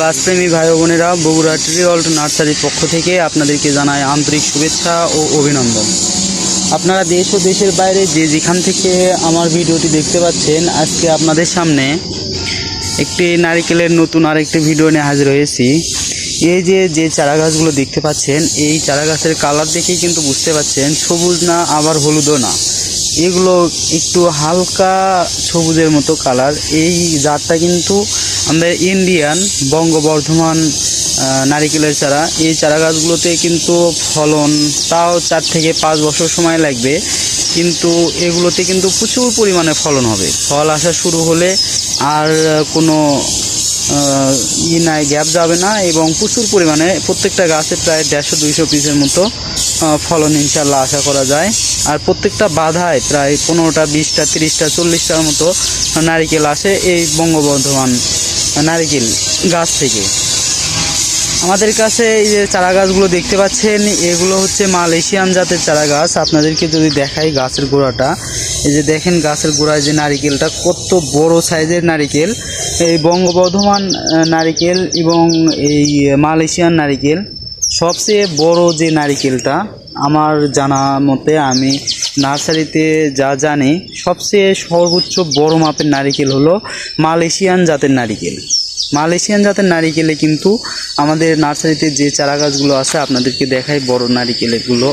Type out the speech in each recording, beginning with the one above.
গাছপ্রেমী ভাই বোনেরা Bogura tree alt নার্সারির পক্ষ থেকে আপনাদেরকে জানায় আন্তরিক শুভেচ্ছা ও অভিনন্দন। আপনারা দেশ ও দেশের বাইরে যে যেখান থেকে আমার ভিডিওটি দেখতে পাচ্ছেন, আজকে আপনাদের সামনে একটি নারিকেলের নতুন আরেকটি ভিডিও নিয়ে হাজির হয়েছি। এই যে যে চারা গাছগুলো দেখতে পাচ্ছেন, এই চারা গাছের কালার দেখেই কিন্তু বুঝতে পাচ্ছেন, সবুজ না, আবার হলুদও না। এগুলো একটু হালকা সবুজের মতো কালার। এই জাতটা কিন্তু আমাদের ইন্ডিয়ান বঙ্গবর্ধমান নারিকেলের চারা, এই চারা গাছগুলোতে কিন্তু ফলন, তাও চার থেকে পাঁচ বছর সময় লাগবে। কিন্তু এগুলোতে কিন্তু প্রচুর পরিমাণে ফলন হবে। ফল আসা শুরু হলে আর কোনো ই নাই, গ্যাপ যাবে না এবং প্রচুর পরিমাণে প্রত্যেকটা গাছে প্রায় দেড়শো, দুইশো পিসের মতো ফলন ইনশাল্লাহ আশা করা যায়। আর প্রত্যেকটা বাধায় প্রায় পনেরোটা, বিশটা, তিরিশটা, চল্লিশটার মতো নারিকেল আসে এই বঙ্গবর্ধমান নারিকেল গাছ থেকে। আমাদের কাছে এই যে চারা গাছগুলো দেখতে পাচ্ছেন, এগুলো হচ্ছে মালয়েশিয়ান জাতের চারা গাছ আপনাদেরকে যদি দেখাই গাছের গোড়াটা, এই যে দেখেন গাছের গোড়ায় যে নারিকেলটা, কত বড় সাইজের নারিকেল। এই বঙ্গবর্ধমান নারিকেল এবং এই মালয়েশিয়ান নারিকেল, সবচেয়ে বড় যে নারিকেলটা, আমার জানা মতে আমি নার্সারিতে যা জানি, সবচেয়ে সর্বোচ্চ বড় মাপের নারিকেল হলো মালয়েশিয়ান জাতের নারিকেল। মালয়েশিয়ান জাতের নারিকেলে কিন্তু আমাদের নার্সারিতে যে চারা গাছগুলো আছে, আপনাদেরকে দেখাই বড় নারিকেলগুলো।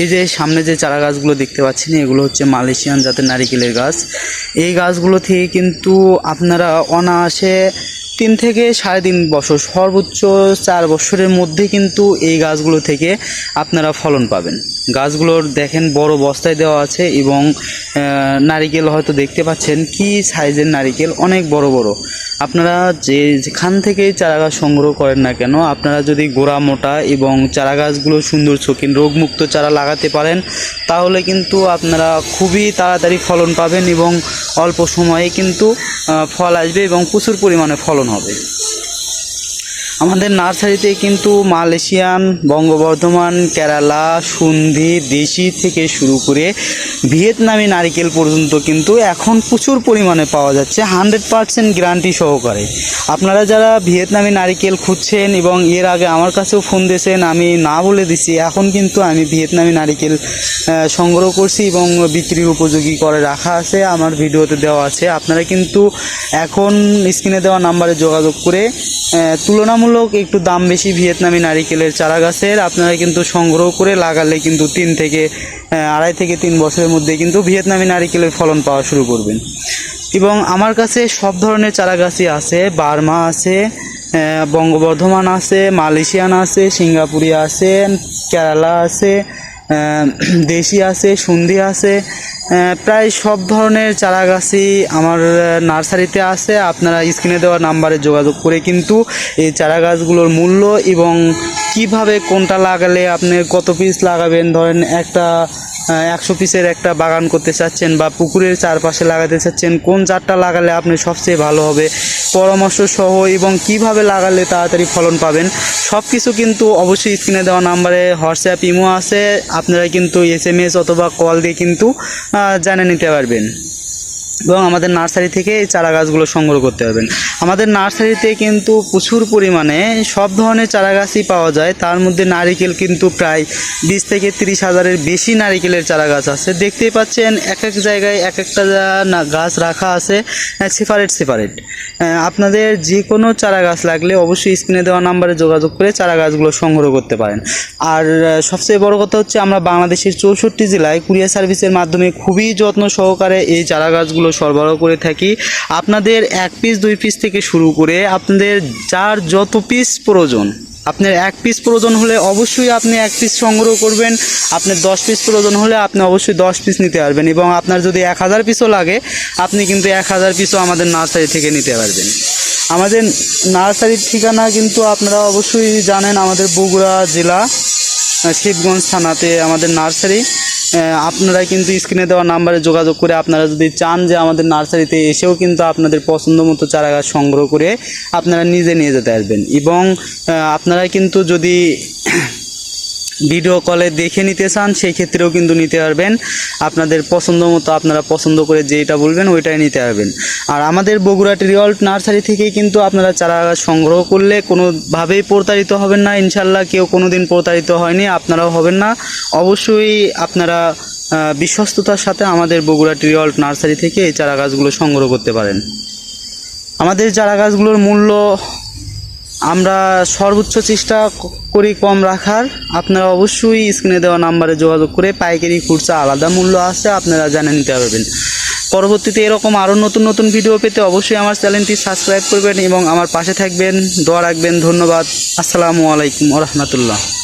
এই যে সামনে যে চারা গাছগুলো দেখতে পাচ্ছেন, এগুলো হচ্ছে মালয়েশিয়ান জাতের নারিকেলের গাছ। এই গাছগুলো থেকে কিন্তু আপনারা অনায়াসে তিন থেকে সাড়ে তিন বছর, সর্বোচ্চ চার বছরের মধ্যে কিন্তু এই গাছগুলো থেকে আপনারা ফলন পাবেন। গাছগুলোর দেখেন বড় বস্তায় দেওয়া আছে এবং নারিকেল হয়তো দেখতে পাচ্ছেন কি সাইজের নারিকেল, অনেক বড় বড়। আপনারা যে যেখান থেকে চারা গাছ সংগ্রহ করেন না কেন, আপনারা যদি গোড়া মোটা এবং চারা গাছগুলো সুন্দর শৌখিন, রোগমুক্ত চারা লাগাতে পারেন, তাহলে কিন্তু আপনারা খুবই তাড়াতাড়ি ফলন পাবেন এবং অল্প সময়ে কিন্তু ফল আসবে এবং প্রচুর পরিমাণে ফলন হবে। আমাদের নার্সারিতে কিন্তু মালয়েশিয়ান বঙ্গবর্ধমান কেরালা সুন্ধি দেশি থেকে শুরু করে ভিয়েতনামি নারিকেল পর্যন্ত কিন্তু এখন প্রচুর পরিমাণে পাওয়া যাচ্ছে, হান্ড্রেড পারসেন্ট গ্যারান্টি সহকারে। আপনারা যারা ভিয়েতনামি নারিকেল খুঁজছেন এবং এর আগে আমার কাছেও ফোন দিয়েছেন, আমি না বলে দিছি, এখন কিন্তু আমি ভিয়েতনামি নারিকেল সংগ্রহ করছি এবং বিক্রির উপযোগী করে রাখা আছে, আমার ভিডিওতে দেওয়া আছে। আপনারা কিন্তু এখন স্ক্রিনে দেওয়া নাম্বারে যোগাযোগ করে তুলনামূলক একটু দাম বেশি ভিয়েতনামি নারিকেলের চারা গাছের আপনারা কিন্তু সংগ্রহ করে লাগালে কিন্তু তিন থেকে আড়াই থেকে তিন বছরের মধ্যে কিন্তু ভিয়েতনামি নারিকেলের ফলন পাওয়া শুরু করবেন। এবং আমার কাছে সব ধরনের চারাগাছই আছে, বার্মা আছে বঙ্গবর্ধমান আছে, মালয়েশিয়ান আছে, সিঙ্গাপুরি আছে, কেরালা আছে দেশি আছে, সুন্দি আছে প্রায় সব ধরনের চারা গাছই আমার নার্সারিতে আছে। আপনারা স্ক্রিনে দেওয়া নাম্বারে যোগাযোগ করে কিন্তু এই চারা গাছগুলোর মূল্য এবং কীভাবে কোনটা লাগালে আপনি কত পিস লাগাবেন, ধরেন একটা একশো পিসের একটা বাগান করতে চাচ্ছেন বা পুকুরের চারপাশে লাগাতে চাচ্ছেন, কোন চারটা লাগালে আপনি সবচেয়ে ভালো হবে? পরামর্শ সহ এবং কীভাবে লাগালে তাড়াতাড়ি ফলন পাবেন? সব কিছু কিন্তু অবশ্যই স্ক্রিনে দেওয়া নাম্বারে হোয়াটসঅ্যাপ ইমো আছে। আপনারা কিন্তু এস এম এস অথবা কল দিয়ে কিন্তু জানে নিতে পারবেন। এবং আমাদের নার্সারি থেকে এই চারা গাছগুলো সংগ্রহ করতে পারবেন। আমাদের নার্সারিতে কিন্তু প্রচুর পরিমাণে সব ধরনের চারা গাছই পাওয়া যায়। তার মধ্যে নারিকেল কিন্তু প্রায় বিশ থেকে তিরিশ হাজারের বেশি নারিকেলের চারা গাছ আছে। দেখতেই পাচ্ছেন, এক এক জায়গায় এক একটা গাছ রাখা আছে সেপারেট সেপারেট আপনাদের যে কোনো চারা গাছ লাগলে অবশ্যই স্ক্রিনে দেওয়া নাম্বারে যোগাযোগ করে চারা গাছগুলো সংগ্রহ করতে পারেন। আর সবচেয়ে বড় কথা হচ্ছে আমরা বাংলাদেশের চৌষট্টি জেলায় কুরিয়ার সার্ভিসের মাধ্যমে খুবই যত্ন সহকারে এই চারা গাছগুলো সরবরাহ করে থাকি। আপনাদের এক পিস দুই পিস থেকে শুরু করে আপনাদের যার যত পিস প্রয়োজন, আপনার এক পিস প্রয়োজন হলে অবশ্যই আপনি এক পিস সংগ্রহ করবেন, আপনার দশ পিস প্রয়োজন হলে আপনি অবশ্যই দশ পিস নিতে পারবেন এবং আপনার যদি এক হাজার পিসও লাগে, আপনি কিন্তু এক হাজার পিসও আমাদের নার্সারি থেকে নিতে পারবেন। আমাদের নার্সারির ঠিকানা কিন্তু আপনারা অবশ্যই জানেন আমাদের বগুড়া জেলা শিবগঞ্জ থানাতে আমাদের নার্সারি। আপনারা কিন্তু স্ক্রিনে দেওয়া নাম্বারে যোগাযোগ করে আপনারা যদি চান যে আমাদের নার্সারিতে এসেও কিন্তু আপনাদের পছন্দ মতো চারা গাছ সংগ্রহ করে আপনারা নিজে নিয়ে যেতে আসবেন এবং আপনারা কিন্তু যদি ভিডিও কলে দেখে নিতে চান সেই ক্ষেত্রেও কিন্তু নিতে পারবেন। আপনাদের পছন্দ মতো আপনারা পছন্দ করে যেটা বলবেন, ওইটাই নিতে পারবেন। আর আমাদের বগুড়া ট্রিয়ল্ট নার্সারি থেকেই কিন্তু আপনারা চারা সংগ্রহ করলে কোনোভাবেই প্রতারিত হবেন না ইনশাল্লাহ কেউ কোনো দিন প্রতারিত হয়নি, আপনারাও হবেন না। অবশ্যই আপনারা বিশ্বস্ততার সাথে আমাদের বগুড়া ট্রিয়ল্ট নার্সারি থেকে এই চারা গাছগুলো সংগ্রহ করতে পারেন। আমাদের চারা গাছগুলোর মূল্য আমরা সর্বোচ্চ চেষ্টা করি কম রাখার। আপনারা অবশ্যই স্ক্রিনে দেওয়া নাম্বারে যোগাযোগ করে পাইকারি খুচরা আলাদা মূল্য আছে, আপনারা জানে নিতে পারবেন। পরবর্তীতে এরকম আরও নতুন নতুন ভিডিও পেতে অবশ্যই আমার চ্যানেলটি সাবস্ক্রাইব করবেন এবং আমার পাশে থাকবেন। দোয়া রাখবেন, ধন্যবাদ। আসসালামু আলাইকুম রহমতুল্লাহ।